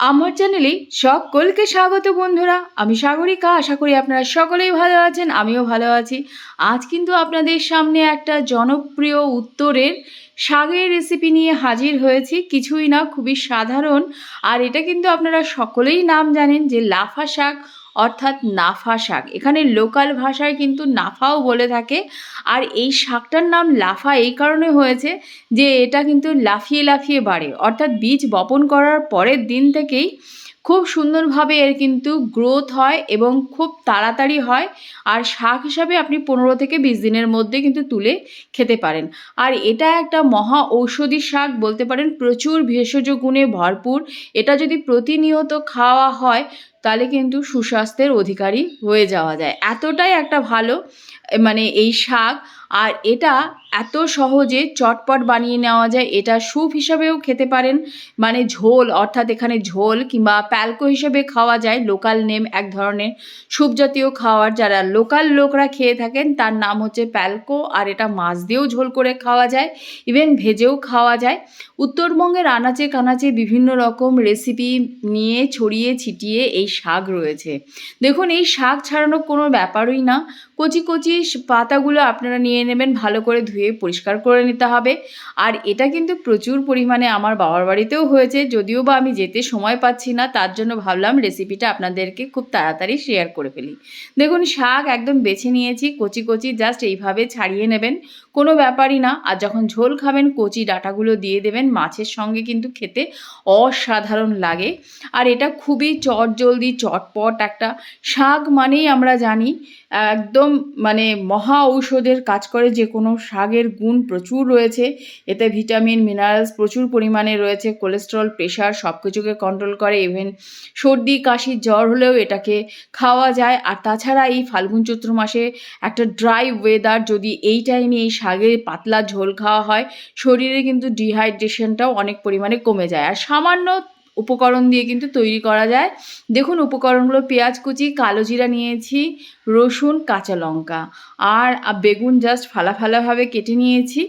আমার চ্যানেলে সকলকে স্বাগত বন্ধুরা। আমি সাগরিকা, আশা করি আপনারা সকলেই ভালো আছেন, আমিও ভালো আছি। আজ কিন্তু আপনাদের সামনে একটা জনপ্রিয় উত্তরের শাগের রেসিপি নিয়ে হাজির হয়েছি। কিছুই না, খুবই সাধারণ। আর এটা কিন্তু আপনারা সকলেই নাম জানেন যে লাফা শাক অর্থাৎ নাফা শাক। এখানে লোকাল ভাষায় কিন্তু নাফাও বলে থাকে। আর এই শাকটার নাম লাফা এই কারণে হয়েছে যে এটা কিন্তু লাফিয়ে লাফিয়ে বাড়ে। অর্থাৎ বীজ বপন করার পরের দিন থেকেই খুব সুন্দরভাবে এর কিন্তু গ্রোথ হয় এবং খুব তাড়াতাড়ি হয়। আর শাক হিসাবে আপনি পনেরো থেকে বিশ দিনের মধ্যে কিন্তু তুলে খেতে পারেন। আর এটা একটা মহা ঔষধি শাক বলতে পারেন। প্রচুর ভেষজ গুণে ভরপুর। এটা যদি প্রতিনিয়ত খাওয়া হয় তাহলে কিন্তু সুস্বাস্থ্যের অধিকারী হয়ে যাওয়া যায়। এতটাই একটা ভালো মানে এই শাক, আর এটা এত সহজে চটপট বানিয়ে নেওয়া যায়, এটা স্যুপ হিসাবেও খেতে পারেন। মানে ঝোল, অর্থাৎ এখানে ঝোল কিংবা প্যালকো হিসেবে খাওয়া যায়, লোকাল নেম এক ধরনের। স্যুপ জাতীয় খাওয়ার যারা লোকাল লোকরা খেয়ে থাকেন, তার নাম হচ্ছে প্যালকো, আর এটা মাছ দিয়েও ঝোল করে খাওয়া যায়, ইভেন ভেজেও খাওয়া যায়। উত্তরবঙ্গের আনাচে কানাচে বিভিন্ন রকম রেসিপি নিয়ে ছড়িয়ে ছিটিয়ে এই শাক রয়েছে। দেখুন, এই শাক ছাড়ানো কোনো ব্যাপারই না। কচি কচি পাতাগুলো আপনারা নিয়ে নেবেন, ভালো করে ধুয়ে পরিষ্কার করে নিতে হবে। আর এটা কিন্তু প্রচুর পরিমাণে আমার বাবার বাড়িতেও হয়েছে, যদিও বা আমি যেতে সময় পাচ্ছি না, তার জন্য ভাবলাম রেসিপিটা আপনাদেরকে খুব তাড়াতাড়ি শেয়ার করে ফেলি। দেখুন, শাক একদম বেছে নিয়েছি, কচি কচি জাস্ট এইভাবে ছাড়িয়ে নেবেন। কোনো ব্যাপারই না। আর যখন ঝোল খাবেন, কচি ডাঁটাগুলো দিয়ে দেবেন, মাছের সঙ্গে কিন্তু খেতে অসাধারণ লাগে। আর এটা খুবই চটজলদি, চটপট একটা শাক মানেই আমরা জানি, একদম মানে মহা ঔষধের কাজ করে যে কোনো শাকের গুণ প্রচুর রয়েছে। এতে ভিটামিন, মিনারেলস প্রচুর পরিমাণে রয়েছে, কোলেস্ট্রল, প্রেশার সব কিছুকে কন্ট্রোল করে। ইভেন সর্দি, কাশি, জ্বর হলেও এটাকে খাওয়া যায়। আর তাছাড়া এই ফাল্গুন চৈত্র মাসে একটা ড্রাই ওয়েদার যদি এই টাইমে এই শাকের পাতলা ঝোল খাওয়া হয়, শরীরে কিন্তু ডিহাইড্রেশনটাও অনেক পরিমাণে কমে যায়। আর সামান্য উপকরণ দিয়ে কিন্তু তৈরি করা যায়। দেখুন উপকরণগুলো পেঁয়াজ কুচি, কালো জিরা নিয়েছি, রসুন, কাঁচা লঙ্কা। আর বেগুন জাস্ট ফালা ফালাভাবে কেটে নিয়েছি।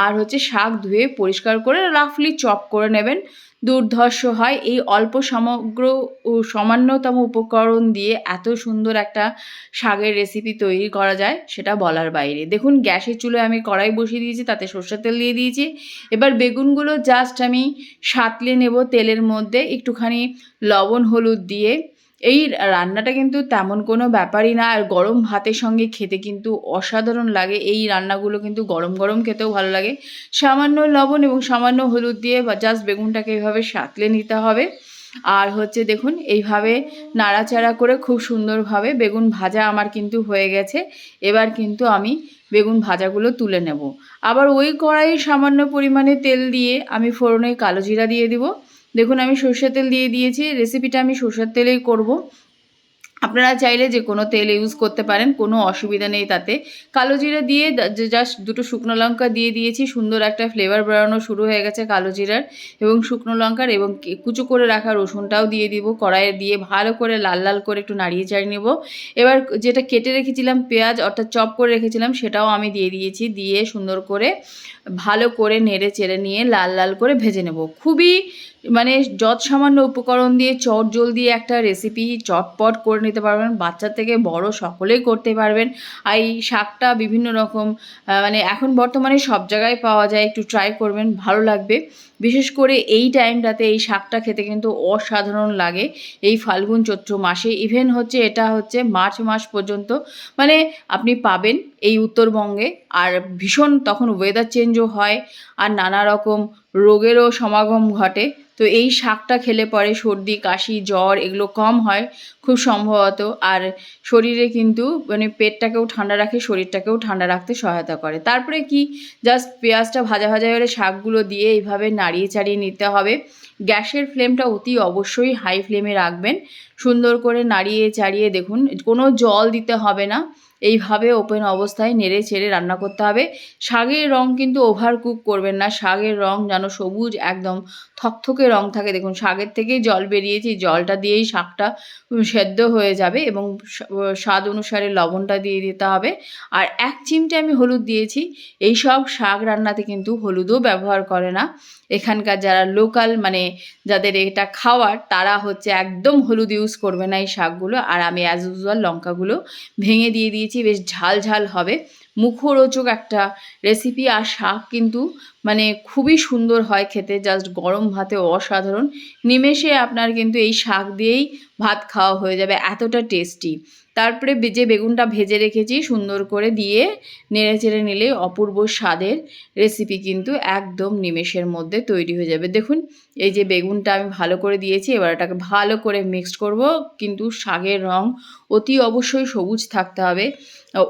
আর হচ্ছে শাক ধুয়ে পরিষ্কার করে রাফলি চপ করে নেবেন। দুর্ধর্ষ হয়। এই অল্প সমগ্র ও সামান্যতম উপকরণ দিয়ে এত সুন্দর একটা শাকের রেসিপি তৈরি করা যায়, সেটা বলার বাইরে। দেখুন, গ্যাসের চুলোয় আমি কড়াই বসিয়ে দিয়েছি, তাতে সর্ষের তেল দিয়ে দিয়েছি। এবার বেগুনগুলো জাস্ট আমি সাতলে নেব তেলের মধ্যে। একটুখানি লবণ, হলুদ দিয়ে এই রান্নাটা কিন্তু তেমন কোনো ব্যাপারই না। আর গরম ভাতের সঙ্গে খেতে কিন্তু অসাধারণ লাগে। এই রান্নাগুলো কিন্তু গরম গরম খেতেও ভালো লাগে। সামান্য লবণ এবং সামান্য হলুদ দিয়ে বা জাস্ট বেগুনটাকে এইভাবে সাঁতলে নিতে হবে। আর হচ্ছে দেখুন, এইভাবে নাড়াচাড়া করে খুব সুন্দরভাবে বেগুন ভাজা আমার কিন্তু হয়ে গেছে। এবার কিন্তু আমি বেগুন ভাজাগুলো তুলে নেব। আবার ওই কড়াইয়ে সামান্য পরিমাণে তেল দিয়ে আমি ফোড়নে কালো জিরা দিয়ে দিব। দেখুন, আমি সর্ষের তেল দিয়ে দিয়েছি। রেসিপিটা আমি সর্ষের তেলেই করব। আপনারা চাইলে যে কোনো তেল ইউজ করতে পারেন, কোনো অসুবিধা নেই তাতে। কালো জিরা দিয়ে জাস্ট দুটো শুকনো লঙ্কা দিয়ে দিয়েছি। সুন্দর একটা ফ্লেভার বেরোনো শুরু হয়ে গেছে কালো জিরার। এবং শুকনো লঙ্কার এবং কুচো করে রাখা রসুনটাও দিয়ে দিব। কড়াইয়ে দিয়ে ভালো করে লাল লাল করে একটু নাড়িয়ে চাড়িয়ে নেব। এবার যেটা কেটে রেখেছিলাম, পেঁয়াজ অর্থাৎ চপ করে রেখেছিলাম, সেটাও আমি দিয়ে দিয়েছি। দিয়ে সুন্দর করে ভালো করে নেড়ে চেড়ে নিয়ে লাল লাল করে ভেজে নেব। খুবই মানে যত সামান্য উপকরণ দিয়ে চট জল দিয়ে একটা রেসিপি চটপট করে নিতে পারবেন, বাচ্চা থেকে বড় সকলেই করতে পারবেন। আর এই শাকটা বিভিন্ন রকম মানে এখন বর্তমানে সব জায়গায় পাওয়া যায়, একটু ট্রাই করবেন, ভালো লাগবে। বিশেষ করে এই টাইমটাতে এই শাকটা খেতে কিন্তু অসাধারণ লাগে। এই ফাল্গুন চৈত্র মাসে ইভেন হচ্ছে এটা হচ্ছে মার্চ মাস পর্যন্ত মানে আপনি পাবেন। এই উত্তরবঙ্গে। আর ভীষণ তখন ওয়েদার চেঞ্জও হয় আর নানা রকম রোগেরও সমাগম ঘটে। তো এই শাকটা খেলে পরে সর্দি, কাশি, জ্বর এগুলো কম হয় খুব সম্ভবত। আর শরীরে কিন্তু মানে পেটটাকেও ঠান্ডা রাখে, শরীরটাকেও ঠান্ডা রাখতে সহায়তা করে। তারপরে কি? জাস্ট পেঁয়াজটা ভাজা ভাজা হলে শাকগুলো দিয়ে এইভাবে নাড়িয়ে চাড়িয়ে নিতে হবে। গ্যাসের ফ্লেমটা অতি অবশ্যই হাই ফ্লেমে রাখবেন। সুন্দর করে নাড়িয়ে চাড়িয়ে দেখুন, কোনো জল দিতে হবে না। এইভাবে ওপেন অবস্থায় নেড়ে ছেড়ে রান্না করতে হবে। শাকের রং কিন্তু ওভার কুক করবেন না। শাগের রং যেন সবুজ, একদম থকথকে রং থাকে। দেখুন, শাকের থেকেই জল বেরিয়েছে। জলটা দিয়েই শাকটা সেদ্ধ হয়ে যাবে এবং স্বাদ অনুসারে লবণটা দিয়ে দিতে হবে। আর এক চিমটে আমি হলুদ দিয়েছি। এই সব শাক রান্নাতে কিন্তু হলুদও ব্যবহার করে না। এখানকার যারা লোকাল মানে যাদের এটা খাওয়ার, তারা হচ্ছে একদম হলুদ ইউজ করবে না এই শাকগুলো। আর আমি অ্যাজ ইউজুয়াল লঙ্কাগুলো ভেঙে দিয়ে দিয়েছি, বেশ ঝাল ঝাল হবে। মুখরোচক একটা রেসিপি আর শাক কিন্তু মানে খুবই সুন্দর হয় খেতে। জাস্ট গরম ভাতে অসাধারণ। নিমেষে আপনার কিন্তু এই শাক দিয়েই ভাত খাওয়া হয়ে যাবে, এতটা টেস্টি তারপরে যে বেগুনটা ভেজে রেখেছি, সুন্দর করে দিয়ে নেড়ে চেড়ে নিলে অপূর্ব স্বাদের রেসিপি কিন্তু একদম নিমেষের মধ্যে তৈরি হয়ে যাবে। দেখুন, এই যে বেগুনটা আমি ভালো করে দিয়েছি, এবার এটাকে ভালো করে মিক্সড করব। কিন্তু শাকের রং অতি অবশ্যই সবুজ থাকতে হবে।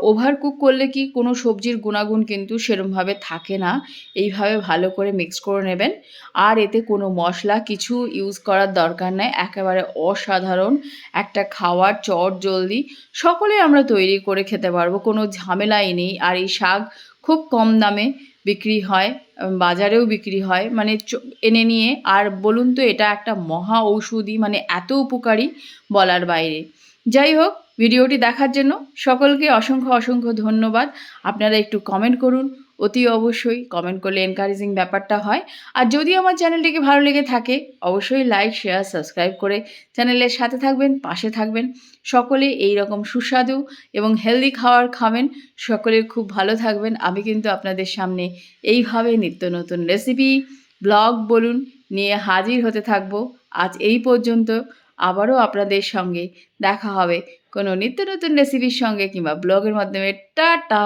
ওভার কুক করলে কি কোনো সবজির গুণাগুণ কিন্তু সেরমভাবে থাকে না। এইভাবে ভালো করে মিক্স করে নেবেন। আর এতে কোনো মশলা কিছু ইউজ করার দরকার নেই। একেবারে অসাধারণ একটা খাওয়ার চট জলদি সকলে আমরা তৈরি করে খেতে পারব। কোনো ঝামেলাই নেই। আর এই শাক খুব কম দামে বিক্রি হয় বাজারেও বিক্রি হয়। মানে এনে নিয়ে। আর বলুন তো, এটা একটা মহা ঔষধি মানে এত উপকারী বলার বাইরে। যাই হোক ভিডিওটি দেখার জন্য সকলকে অসংখ্য অসংখ্য ধন্যবাদ। আপনারা একটু কমেন্ট করুন, অতি অবশ্যই কমেন্ট করলে এনকারেজিং ব্যাপারটা হয়। আর যদি আমার চ্যানেলটিকে ভালো লেগে থাকে, অবশ্যই লাইক শেয়ার সাবস্ক্রাইব করে চ্যানেলের সাথে থাকবেন, পাশে থাকবেন। সকলে এই রকম সুস্বাদু এবং হেলদি খাওয়ার খাবেন। সকলে খুব ভালো থাকবেন। আমি কিন্তু আপনাদের সামনে এইভাবে নিত্য নতুন রেসিপি ব্লগ বলুন নিয়ে হাজির হতে থাকব। আজ এই পর্যন্ত। আবারও আপনাদের সঙ্গে দেখা হবে কোনো নিত্য নতুন রেসিপির সঙ্গে কিংবা ব্লগের মাধ্যমে। টাটা!